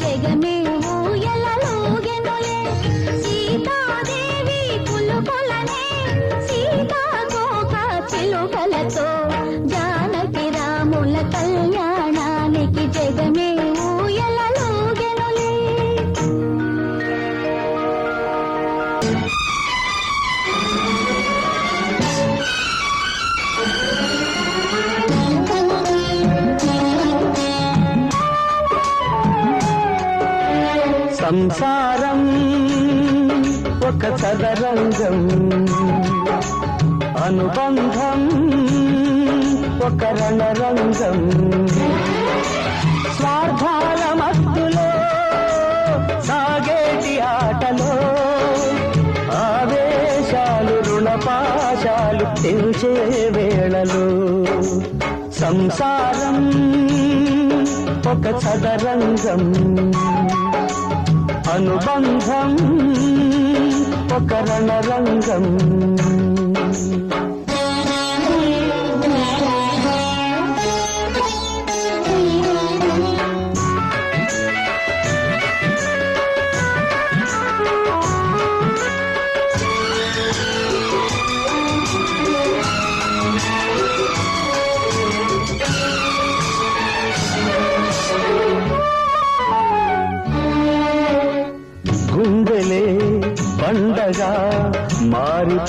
జగమే సంసారం ఒక చదరంగం అనుబంధం ఒక రణరంగం. స్వార్థాల మస్తులో సాగేటి ఆటలో ఆవేశాలు రుణపాశాలు తెరిచే వేళలు సంసారం ఒక చదరంగం. అనుబంధం ఒక రణరంగం.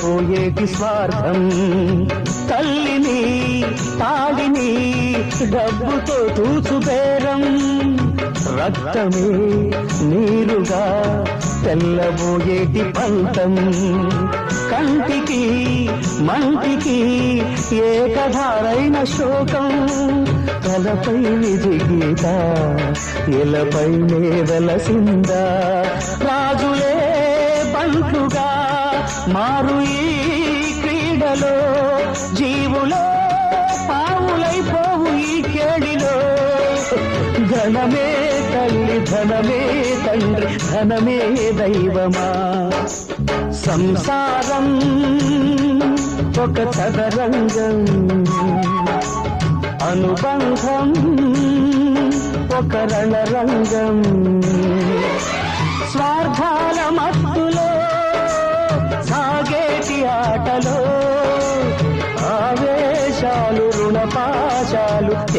పోయేది స్వార్థం తల్లిని తాడిని డబ్బుతో తూచుపేరం రక్తమే నీరుగా తెల్లబోయేటి పంతం. కంటికి మంటికి ఏకధారైన శోకం. తలపై విజిగీత గీత మేదల సిందా మారు ఈ క్రీడలో జీవులో పావులైపోవు ఈ కేడిలో. ధనమే తల్లి ధనమే తండ్రి ధనమే దైవమా. సంసారం ఒక చదరంగం అనుబంధం ఒక రణరంగం. స్వార్థాల మహా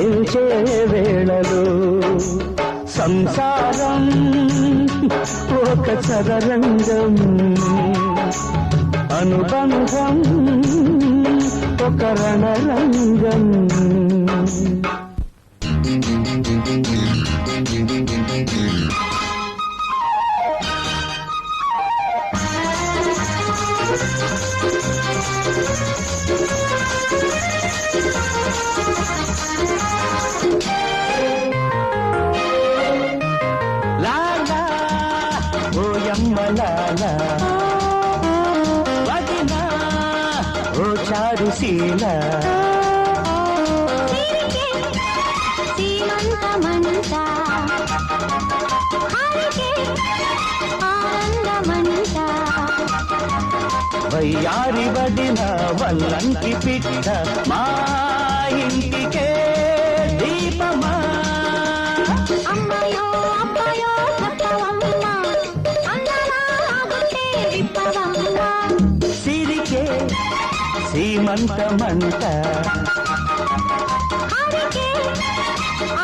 తెంచే వేళలో సంసారం ఒక చదరంగం అనుబంధం ఒక రణరంగం ఆనందమంత వయ్యారి వదిన వల్లంకి పిట్ట మా ಮಂಟ ಮಂಟ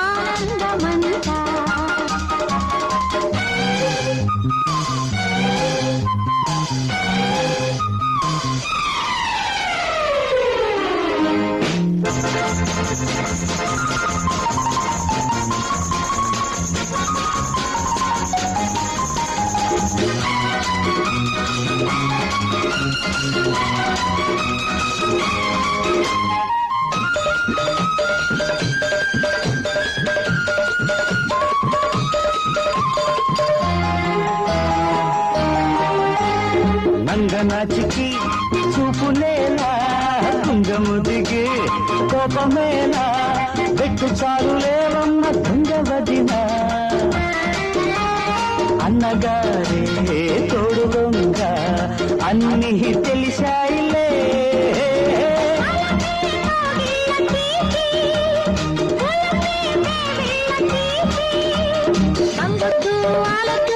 ಆನಂದ ಮಂಟ Thank you. చూపులేలా కుంగము దిగి కోపమేలా పెట్టు చాలు లేవమ్మ వదిన అన్నగారే తోడు దొంగ అన్ని తెలిసాయిలే. సంగతు ఆలతు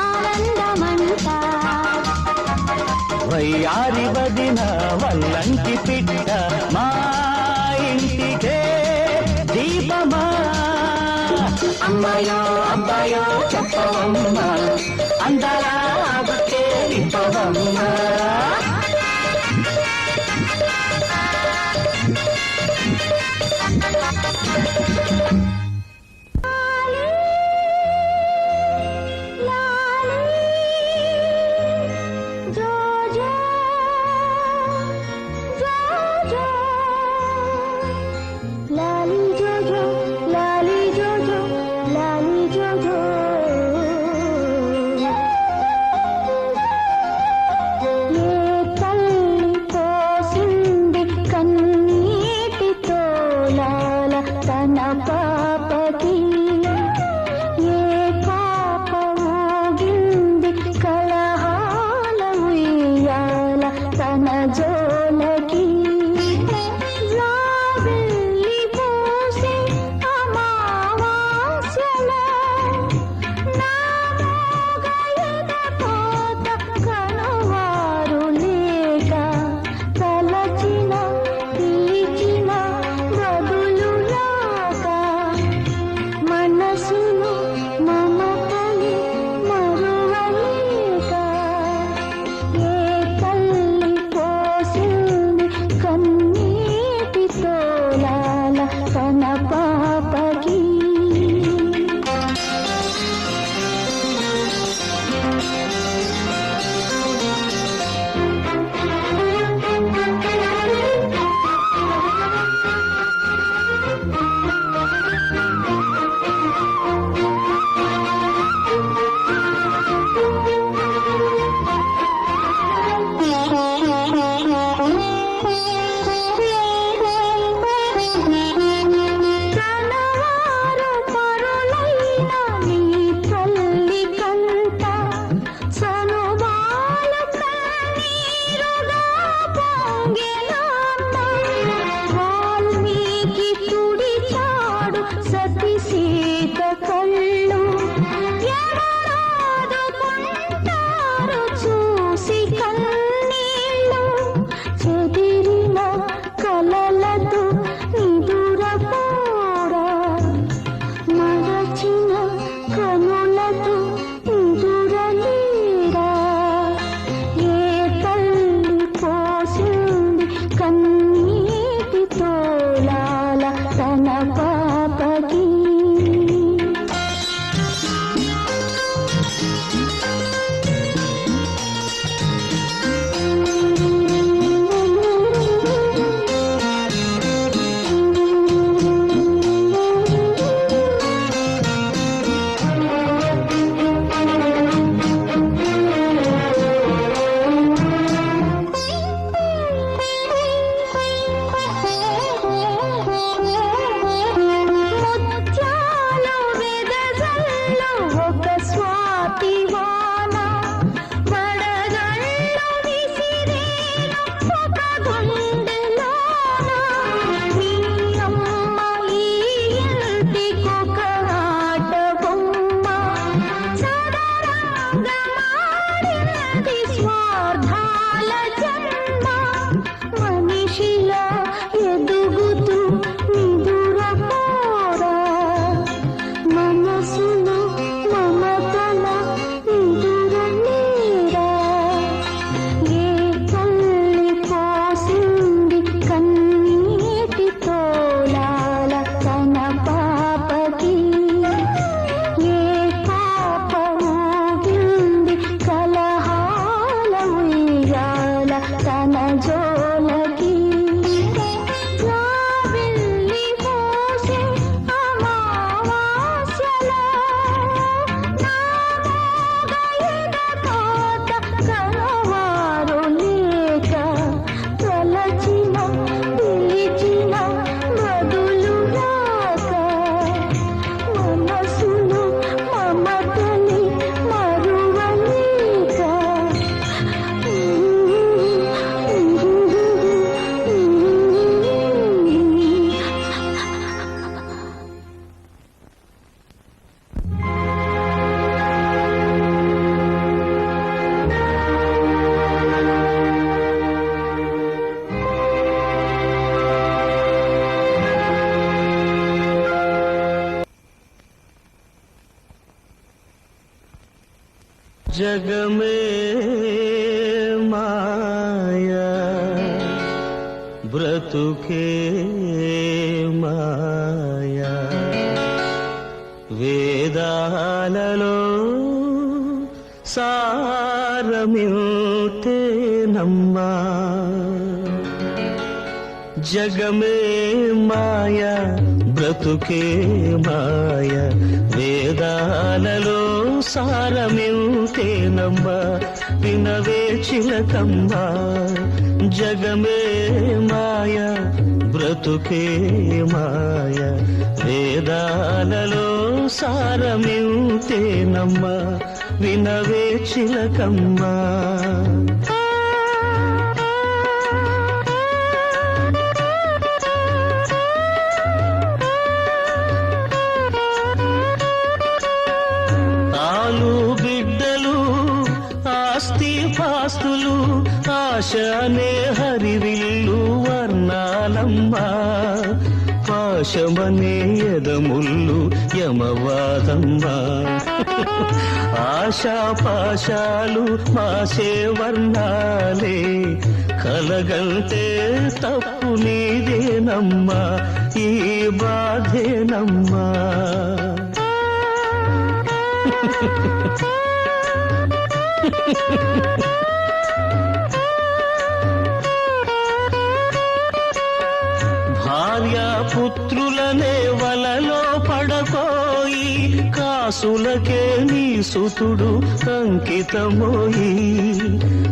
ఆనందమంత వయ్యారి వదిన వల్లంకి పిట్ట మా ఇంటికే దీపమా. అమ్మాయో అబ్బాయో చెప్పవమ్మ. అందరా దీపవమ్మ జగమే మాయా. బ్రతుకే మాయా. వేదాలలో సారమితేనమ్మా జగమే మాయా బ్రతుకే మాయా. వేదాలలో సారమితేనమ్మ వినవే చిలకమ్మ. జగమే మాయ బ్రతుకే మాయ. వేదాలలో సారమితేనమ్మ వినవే చిలకమ్మ. పాశమనే ఎదముళ్ళు యమవాదమ్మా ఆశా పాశాలు మాసే వర్ణాలే కలగంటే తప్పు నీదేనమ్మా ఈ బాధేనమ్మా Ha ha ha ha! కాసులకే నీ సుతుడు అంకితమోయి.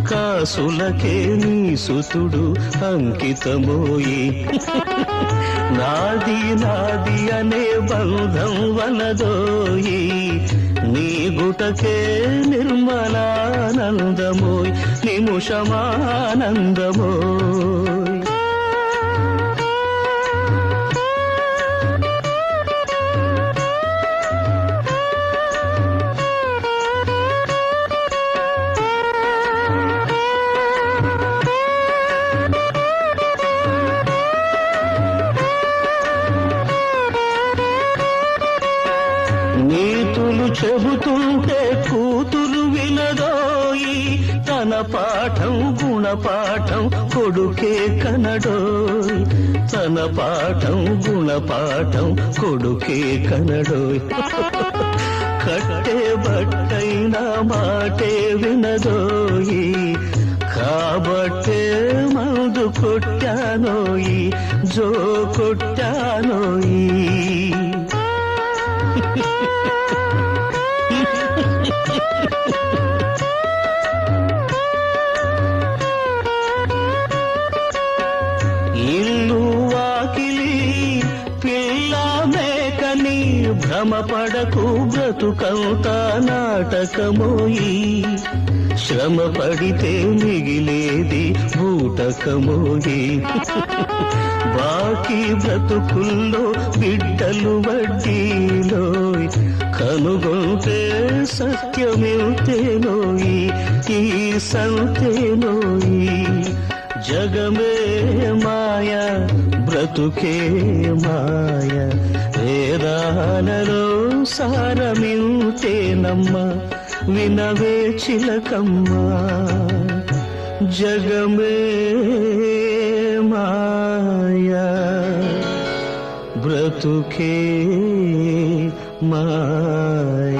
కాసులకే నీ సుతుడు అంకితమోయి. నాది నాది అనే బంధం వనదోయి నీ గుటకే నిర్మలానందమోయ్. నిముషమానందమోయ్. నీతులు చెబుతుంటే కూతురు వినదోయి తన పాఠం గుణపాఠం కొడుకే కనడోయ్. తన పాఠం గుణపాఠం కొడుకే కనడోయ్. కట్టే బట్టైన మాటే వినదోయి కాబట్టే మందు కొట్టానోయి జో కొట్టానోయి. ఇల్లు వాకిలి పిల్ల మేకని భ్రమపడకు బ్రతుకంత నాటకమోయి శ్రమ పడితే మిగిలేది బూటకమోయి బాకీ బ్రతుకుల్లో బిడ్డలు వడ్డీలో కనుగొంటే సత్యమేతేనోయి. ఈ సంతేనోయి. జగమే మాయ బ్రతుకే మాయ. వేదాలలో సారమింతేనమ్మ వినవే చిలకమ్మ. జగమే మాయ బ్రతుకే మాయ